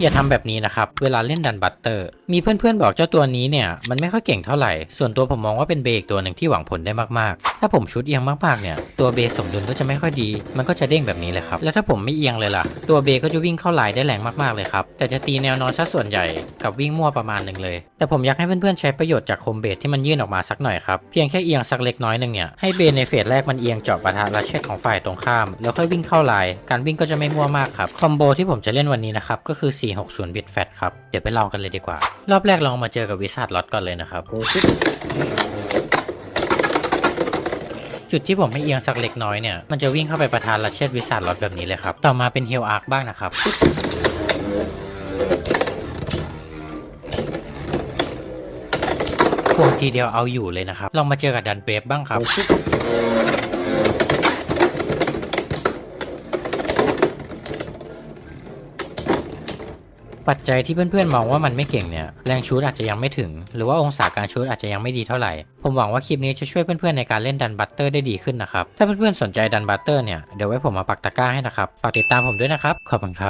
อย่าทำแบบนี้นะครับ เวลาเล่นดันบัตเตอร์ มีเพื่อนๆบอกเจ้าตัวนี้เนี่ย มันไม่ค่อยเก่งเท่าไหร่ ส่วนตัวผมมองว่าเป็นเบรกตัวหนึ่งที่หวังผลได้มากๆ ถ้าผมชุดเอียงมากๆเนี่ย ตัวเบสสมดุลก็จะไม่ค่อยดี มันก็จะเด้งแบบนี้เลยครับ แล้วถ้าผมไม่เอียงเลยล่ะ ตัวเบก็จะวิ่งเข้าลายได้แรงมากๆเลยครับ แต่จะตีแนวนอนซะส่วนใหญ่กับวิ่งมั่วประมาณหนึ่งเลย แต่ผมอยากให้เพื่อนๆใช้ประโยชน์จากคมเบสที่มันยื่นออกมาสักหน่อยครับ เพียงแค่เอียงสักเล็กน้อยหนึ่งเนี่ย ให้เบนในเฟสแรกมันเอียงเจาะปะทะและเช็ดของฝ่ายตรงข้าม แล้วค่อยวิ่งเข้าลาย การวิ่งก็จะไม่มั่วมากครับ คอมโบที่ผมจะเล่นวันนี้นะครับ ก็คือ 460 บิตแฟตครับ เดี๋ยวไปลองกันเลยดีกว่า รอบแรกลองมาเจอกับวิสัทล็อตก่อนเลยนะครับ จุดที่ผมไม่เอียงสักเล็กน้อยเนี่ย มันจะวิ่งเข้าไปประทานรัชเชตวิสัทล็อดแบบนี้เลยครับ ต่อมาเป็นเฮลอาร์คบ้างนะครับพวงทีเดียวเอาอยู่เลยนะครับ ลองมาเจอกับดันเบรฟบ้างครับ ปัจจัยที่เพื่อนๆมองว่ามันไม่เก่งเนี่ยแรงชูดอาจจะยังไม่ถึง หรือว่าองศาการชูดอาจจะยังไม่ดีเท่าไหร่ ผมหวังว่าคลิปนี้จะช่วยเพื่อนๆในการเล่นดันบัตเตอร์ได้ดีขึ้นนะครับ ถ้าเพื่อนๆสนใจดันบัตเตอร์เนี่ยเดี๋ยวไว้ผมมาปักตะกร้าให้นะครับฝากติดตามผมด้วยนะครับขอบคุณครับ